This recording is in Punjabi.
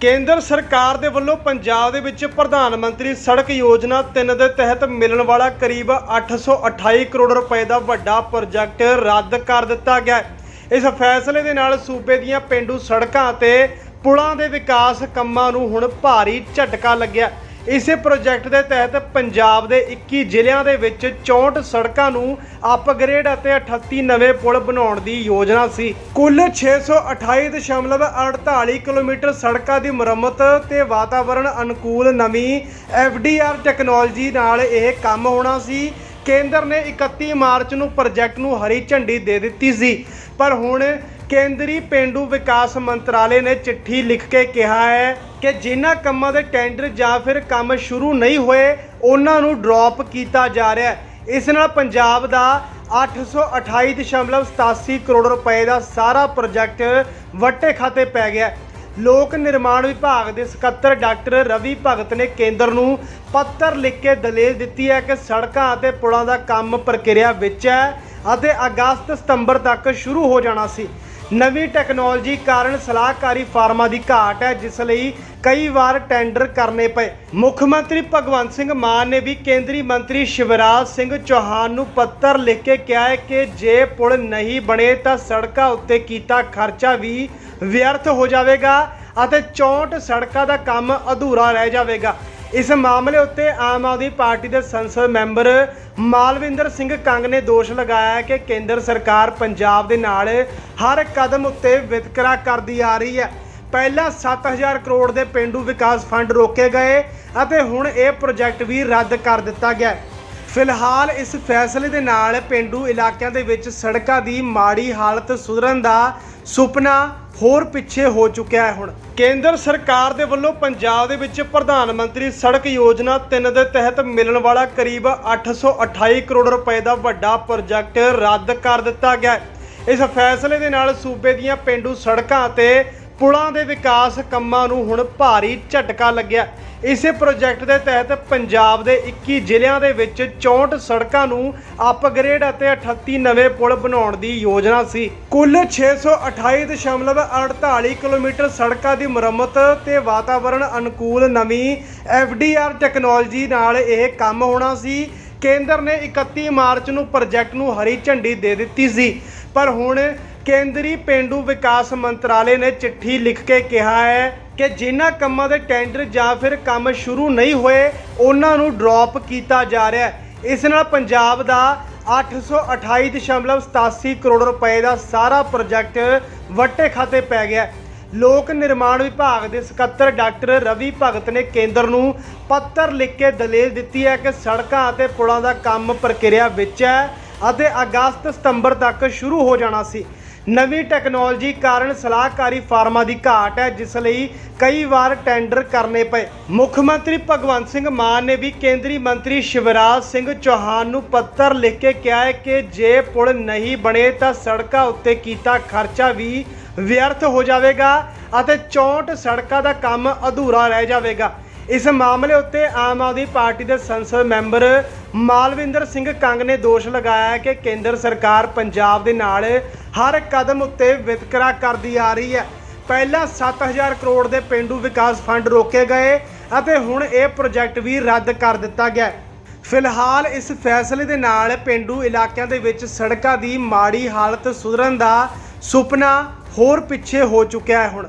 ਕੇਂਦਰ ਸਰਕਾਰ ਦੇ ਵੱਲੋਂ ਪੰਜਾਬ ਦੇ ਵਿੱਚ ਪ੍ਰਧਾਨ ਮੰਤਰੀ ਸੜਕ ਯੋਜਨਾ 3 ਦੇ ਤਹਿਤ ਮਿਲਣ ਵਾਲਾ ਕਰੀਬ 828 ਕਰੋੜ ਰੁਪਏ ਦਾ ਵੱਡਾ ਪ੍ਰੋਜੈਕਟ ਰੱਦ ਕਰ ਦਿੱਤਾ ਗਿਆ ਇਸ ਫੈਸਲੇ ਦੇ ਨਾਲ ਸੂਬੇ ਦੀਆਂ ਪਿੰਡੂ ਸੜਕਾਂ ਅਤੇ ਪੁਲਾਂ ਦੇ ਵਿਕਾਸ ਕੰਮਾਂ ਨੂੰ ਹੁਣ ਭਾਰੀ ਝਟਕਾ ਲੱਗਿਆ ਇਸੇ ਪ੍ਰੋਜੈਕਟ ਦੇ ਤਹਿਤ ਪੰਜਾਬ ਦੇ 21 ਜ਼ਿਲ੍ਹਿਆਂ ਦੇ ਵਿੱਚ 64 ਸੜਕਾਂ ਨੂੰ ਅਪਗ੍ਰੇਡ ਅਤੇ 38 ਨਵੇਂ ਪੁਲ ਬਣਾਉਣ ਦੀ ਯੋਜਨਾ ਸੀ। ਕੁੱਲ 628.48 ਕਿਲੋਮੀਟਰ ਸੜਕਾਂ ਦੀ ਮੁਰੰਮਤ ਤੇ ਵਾਤਾਵਰਣ ਅਨੁਕੂਲ ਨਵੀਂ FDR ਟੈਕਨੋਲੋਜੀ ਨਾਲ ਇਹ ਕੰਮ ਹੋਣਾ ਸੀ। ਕੇਂਦਰ ਨੇ 31 ਮਾਰਚ ਨੂੰ ਪ੍ਰੋਜੈਕਟ ਨੂੰ ਹਰੀ ਝੰਡੀ ਦੇ ਦਿੱਤੀ ਸੀ। ਪਰ ਹੁਣ ਕੇਂਦਰੀ ਪੇਂਡੂ ਵਿਕਾਸ ਮੰਤਰਾਲੇ ਨੇ ਚਿੱਠੀ ਲਿਖ ਕੇ ਕਿਹਾ ਹੈ ਕਿ ਜਿਨ੍ਹਾਂ ਕੰਮਾਂ ਦੇ ਟੈਂਡਰ ਜਾਂ ਫਿਰ ਕੰਮ ਸ਼ੁਰੂ ਨਹੀਂ ਹੋਏ, ਉਹਨਾਂ ਨੂੰ ਡ੍ਰੌਪ ਕੀਤਾ ਜਾ ਰਿਹਾ ਹੈ। ਇਸ ਨਾਲ ਪੰਜਾਬ ਦਾ 828.87 ਕਰੋੜ ਰੁਪਏ ਦਾ ਸਾਰਾ ਪ੍ਰੋਜੈਕਟ ਵੱਟੇ ਖਾਤੇ ਪੈ ਗਿਆ ਲੋਕ ਨਿਰਮਾਣ ਵਿਭਾਗ ਦੇ ਸਕੱਤਰ ਡਾਕਟਰ ਰਵੀ ਭਗਤ ਨੇ ਕੇਂਦਰ ਨੂੰ ਪੱਤਰ ਲਿਖ ਕੇ ਦਲੀਲ ਦਿੱਤੀ ਹੈ ਕਿ ਸੜਕਾਂ ਅਤੇ ਪੁਲਾਂ ਦਾ ਕੰਮ ਪ੍ਰਕਿਰਿਆ ਵਿੱਚ ਹੈ ਅਤੇ ਅਗਸਤ ਸਤੰਬਰ ਤੱਕ ਸ਼ੁਰੂ ਹੋ ਜਾਣਾ ਸੀ। ਨਵੀਂ ਟੈਕਨੋਲੋਜੀ ਕਾਰਨ ਸਲਾਹਕਾਰੀ ਫਾਰਮਾਂ ਦੀ ਘਾਟ ਹੈ, ਜਿਸ ਲਈ ਕਈ ਵਾਰ ਟੈਂਡਰ ਕਰਨੇ ਪਏ। ਮੁੱਖ ਮੰਤਰੀ ਭਗਵੰਤ ਸਿੰਘ ਮਾਨ ਨੇ ਵੀ ਕੇਂਦਰੀ ਮੰਤਰੀ ਸ਼ਿਵਰਾਜ ਸਿੰਘ ਚੌਹਾਨ ਨੂੰ ਪੱਤਰ ਲਿਖ ਕੇ ਕਿਹਾ ਹੈ ਕਿ ਜੇ ਪੁਲ ਨਹੀਂ ਬਣੇ ਤਾਂ ਸੜਕਾਂ ਉੱਤੇ ਕੀਤਾ ਖਰਚਾ ਵੀ ਵਿਅਰਥ ਹੋ ਜਾਵੇਗਾ ਅਤੇ 64 ਸੜਕਾਂ ਦਾ ਕੰਮ ਅਧੂਰਾ ਰਹਿ ਜਾਵੇਗਾ। ਇਸ ਮਾਮਲੇ ਉੱਤੇ ਆਮ ਆਦਮੀ ਪਾਰਟੀ ਦੇ ਸੰਸਦ ਮੈਂਬਰ ਮਾਲਵਿੰਦਰ ਸਿੰਘ ਕੰਗ ਨੇ ਦੋਸ਼ ਲਗਾਇਆ ਹੈ ਕਿ ਕੇਂਦਰ ਸਰਕਾਰ ਪੰਜਾਬ ਦੇ ਨਾਲ ਹਰ ਕਦਮ ਉੱਤੇ ਵਿਤਕਰਾ ਕਰਦੀ ਆ ਰਹੀ ਹੈ। ਪਹਿਲਾਂ 7000 ਕਰੋੜ ਦੇ ਪਿੰਡੂ ਵਿਕਾਸ ਫੰਡ ਰੋਕੇ ਗਏ ਅਤੇ ਹੁਣ ਇਹ ਪ੍ਰੋਜੈਕਟ ਵੀ ਰੱਦ ਕਰ ਦਿੱਤਾ ਗਿਆ ਫਿਲਹਾਲ ਇਸ ਫੈਸਲੇ ਦੇ ਨਾਲ ਪਿੰਡੂ ਇਲਾਕਿਆਂ ਦੇ ਵਿੱਚ ਸੜਕਾਂ ਦੀ ਮਾੜੀ ਹਾਲਤ ਸੁਧਰਨ ਦਾ ਸੁਪਨਾ ਹੋਰ ਪਿੱਛੇ ਹੋ ਚੁੱਕਿਆ ਹੈ ਹੁਣ। ਕੇਂਦਰ ਸਰਕਾਰ ਦੇ ਵੱਲੋਂ ਪੰਜਾਬ ਦੇ ਵਿੱਚ ਪ੍ਰਧਾਨ ਮੰਤਰੀ ਸੜਕ ਯੋਜਨਾ 3 ਦੇ ਤਹਿਤ ਮਿਲਣ ਵਾਲਾ ਕਰੀਬ 828 ਕਰੋੜ ਰੁਪਏ ਦਾ ਵੱਡਾ ਪ੍ਰੋਜੈਕਟ ਰੱਦ ਕਰ ਦਿੱਤਾ ਗਿਆ ਹੈ। ਇਸ ਫੈਸਲੇ ਦੇ ਨਾਲ ਸੂਬੇ ਦੀਆਂ ਪਿੰਡੂ ਸੜਕਾਂ ਅਤੇ ਪੁਲਾਂ ਦੇ ਵਿਕਾਸ ਕੰਮਾਂ ਨੂੰ ਹੁਣ ਭਾਰੀ ਝਟਕਾ ਲੱਗਿਆ। ਇਸੇ ਪ੍ਰੋਜੈਕਟ ਦੇ ਤਹਿਤ ਪੰਜਾਬ ਦੇ 21 ਜ਼ਿਲ੍ਹਿਆਂ ਦੇ ਵਿੱਚ 64 ਸੜਕਾਂ ਨੂੰ ਅਪਗ੍ਰੇਡ ਅਤੇ 38 ਨਵੇਂ ਪੁਲ ਬਣਾਉਣ ਦੀ ਯੋਜਨਾ ਸੀ। ਕੁੱਲ 628.48 ਕਿਲੋਮੀਟਰ ਸੜਕਾਂ ਦੀ ਮੁਰੰਮਤ ਤੇ ਵਾਤਾਵਰਣ ਅਨੁਕੂਲ ਨਵੀਂ FDR ਟੈਕਨੋਲੋਜੀ ਨਾਲ ਇਹ ਕੰਮ ਹੋਣਾ ਸੀ। ਕੇਂਦਰ ਨੇ 31 ਮਾਰਚ ਨੂੰ ਪ੍ਰੋਜੈਕਟ ਨੂੰ ਹਰੀ ਝੰਡੀ ਦੇ ਦਿੱਤੀ ਸੀ। ਪਰ ਹੁਣ ਕੇਂਦਰੀ ਪਿੰਡੂ ਵਿਕਾਸ ਮੰਤਰਾਲੇ ਨੇ ਚਿੱਠੀ ਲਿਖ ਕੇ ਕਿਹਾ ਹੈ ਕਿ ਜਿਨ੍ਹਾਂ ਕੰਮਾਂ ਦੇ ਟੈਂਡਰ ਜਾਂ ਫਿਰ ਕੰਮ ਸ਼ੁਰੂ ਨਹੀਂ ਹੋਏ, ਉਹਨਾਂ ਨੂੰ ਡ੍ਰੌਪ ਕੀਤਾ ਜਾ ਰਿਹਾ ਹੈ। ਇਸ ਨਾਲ ਪੰਜਾਬ ਦਾ 828.87 ਕਰੋੜ ਰੁਪਏ ਦਾ ਸਾਰਾ ਪ੍ਰੋਜੈਕਟ ਵੱਟੇ ਖਾਤੇ ਪੈ ਗਿਆ ਲੋਕ ਨਿਰਮਾਣ ਵਿਭਾਗ ਦੇ ਸਕੱਤਰ ਡਾਕਟਰ ਰਵੀ ਭਗਤ ਨੇ ਕੇਂਦਰ ਨੂੰ ਪੱਤਰ ਲਿਖ ਕੇ ਦਲੀਲ ਦਿੱਤੀ ਹੈ ਕਿ ਸੜਕਾਂ ਅਤੇ ਪੁਲਾਂ ਦਾ ਕੰਮ ਪ੍ਰਕਿਰਿਆ ਵਿੱਚ ਹੈ ਅਤੇ ਅਗਸਤ ਸਤੰਬਰ ਤੱਕ ਸ਼ੁਰੂ ਹੋ ਜਾਣਾ ਸੀ। ਨਵੀਂ ਟੈਕਨੋਲੋਜੀ ਕਾਰਨ ਸਲਾਹਕਾਰੀ ਫਾਰਮਾਂ ਦੀ ਘਾਟ ਹੈ, ਜਿਸ ਲਈ ਕਈ ਵਾਰ ਟੈਂਡਰ ਕਰਨੇ ਪਏ। ਮੁੱਖ ਮੰਤਰੀ ਭਗਵੰਤ ਸਿੰਘ ਮਾਨ ਨੇ ਵੀ ਕੇਂਦਰੀ ਮੰਤਰੀ ਸ਼ਿਵਰਾਜ ਸਿੰਘ ਚੌਹਾਨ ਨੂੰ ਪੱਤਰ ਲਿਖ ਕੇ ਕਿਹਾ ਹੈ ਕਿ ਜੇ ਪੁਲ ਨਹੀਂ ਬਣੇ ਤਾਂ ਸੜਕਾਂ ਉੱਤੇ ਕੀਤਾ ਖਰਚਾ ਵੀ ਵਿਅਰਥ ਹੋ ਜਾਵੇਗਾ ਅਤੇ 64 ਸੜਕਾਂ ਦਾ ਕੰਮ ਅਧੂਰਾ ਰਹਿ ਜਾਵੇਗਾ। ਇਸ ਮਾਮਲੇ ਉੱਤੇ ਆਮ ਆਦਮੀ ਪਾਰਟੀ ਦੇ ਸੰਸਦ ਮੈਂਬਰ ਮਾਲਵਿੰਦਰ ਸਿੰਘ ਕੰਗ ਨੇ ਦੋਸ਼ ਲਗਾਇਆ ਹੈ ਕਿ ਕੇਂਦਰ ਸਰਕਾਰ ਪੰਜਾਬ ਦੇ ਨਾਲ ਹਰ ਕਦਮ ਉੱਤੇ ਵਿਤਕਰਾ ਕਰਦੀ ਆ ਰਹੀ ਹੈ। ਪਹਿਲਾਂ 7000 ਕਰੋੜ ਦੇ ਪਿੰਡੂ ਵਿਕਾਸ ਫੰਡ ਰੋਕੇ ਗਏ ਅਤੇ ਹੁਣ ਇਹ ਪ੍ਰੋਜੈਕਟ ਵੀ ਰੱਦ ਕਰ ਦਿੱਤਾ ਗਿਆ ਫਿਲਹਾਲ ਇਸ ਫੈਸਲੇ ਦੇ ਨਾਲ ਪਿੰਡੂ ਇਲਾਕਿਆਂ ਦੇ ਵਿੱਚ ਸੜਕਾਂ ਦੀ ਮਾੜੀ ਹਾਲਤ ਸੁਧਰਨ ਦਾ ਸੁਪਨਾ ਹੋਰ ਪਿੱਛੇ ਹੋ ਚੁੱਕਿਆ ਹੈ ਹੁਣ।